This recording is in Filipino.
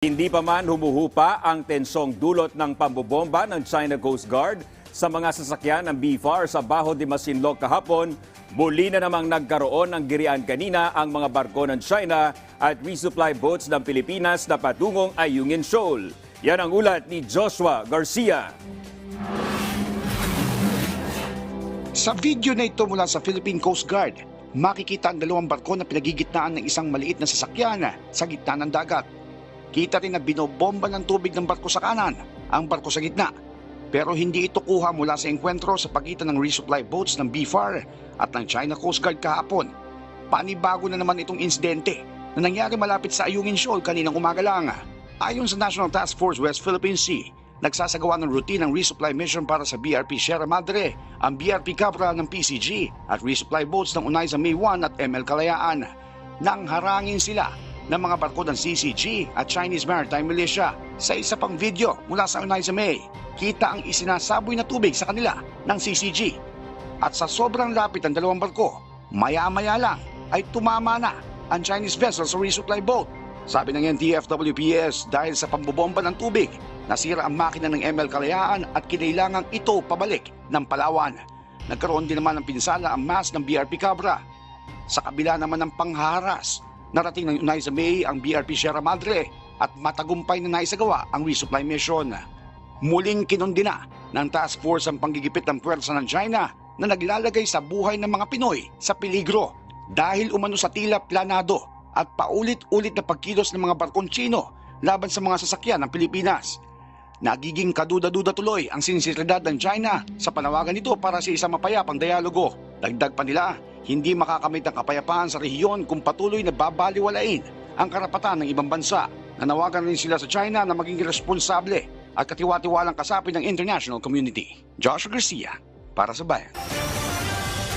Hindi pa man humuhupa ang tensong dulot ng pambobomba ng China Coast Guard sa mga sasakyan ng BFAR sa Baho de Masinloc kahapon, muli na namang nagkaroon ng girian kanina ang mga barko ng China at resupply boats ng Pilipinas na patungong Ayungin Shoal. Yan ang ulat ni Joshua Garcia. Sa video na ito mula sa Philippine Coast Guard, makikita ang dalawang barko na pinagigitnaan ng isang maliit na sasakyan sa gitna ng dagat. Kita rin na binobomba ng tubig ng barko sa kanan, ang barko sa gitna. Pero hindi ito kuha mula sa engkwentro sa pagitan ng resupply boats ng BFAR at ng China Coast Guard kahapon. Panibago na naman itong insidente na nangyari malapit sa Ayungin Shoal kaninang umaga lang. Ayon sa National Task Force West Philippine Sea, nagsasagawa ng routine ng resupply mission para sa BRP Sierra Madre, ang BRP Cabra ng PCG at resupply boats ng Unay sa May 1 at ML Kalayaan. Nang harangin sila ng mga barko ng CCG at Chinese Maritime Militia. Sa isa pang video mula sa Unay sa May, kita ang isinasaboy na tubig sa kanila ng CCG. At sa sobrang lapit ng dalawang barko, maya-maya lang ay tumama na ang Chinese vessel sa resupply boat. Sabi ng NTFWPS dahil sa pambobomba ng tubig, nasira ang makina ng ML Kalayaan at kinailangang ito pabalik ng Palawan. Nagkaroon din naman ng pinsala ang mast ng BRP Cabra. Sa kabila naman ng pangharas, narating ng Unay sa May ang BRP Sierra Madre at matagumpay na naisagawa ang resupply mission. Muling kinundina ng task force ang panggigipit ng puwersa ng China na naglalagay sa buhay ng mga Pinoy sa peligro dahil umano sa tila planado at paulit-ulit na pagkilos ng mga barkong Chino laban sa mga sasakyan ng Pilipinas. Nagiging kaduda-duda tuloy ang sinseridad ng China sa panawagan nito para sa isang mapayapang dialogo. Dagdag pa nila, hindi makakamit ang kapayapaan sa rehiyon kung patuloy na babaliwalain ang karapatan ng ibang bansa. Nanawagan rin sila sa China na maging responsable at katiwa-tiwalang kasapi ng international community. Joshua Garcia, para sa Bayan.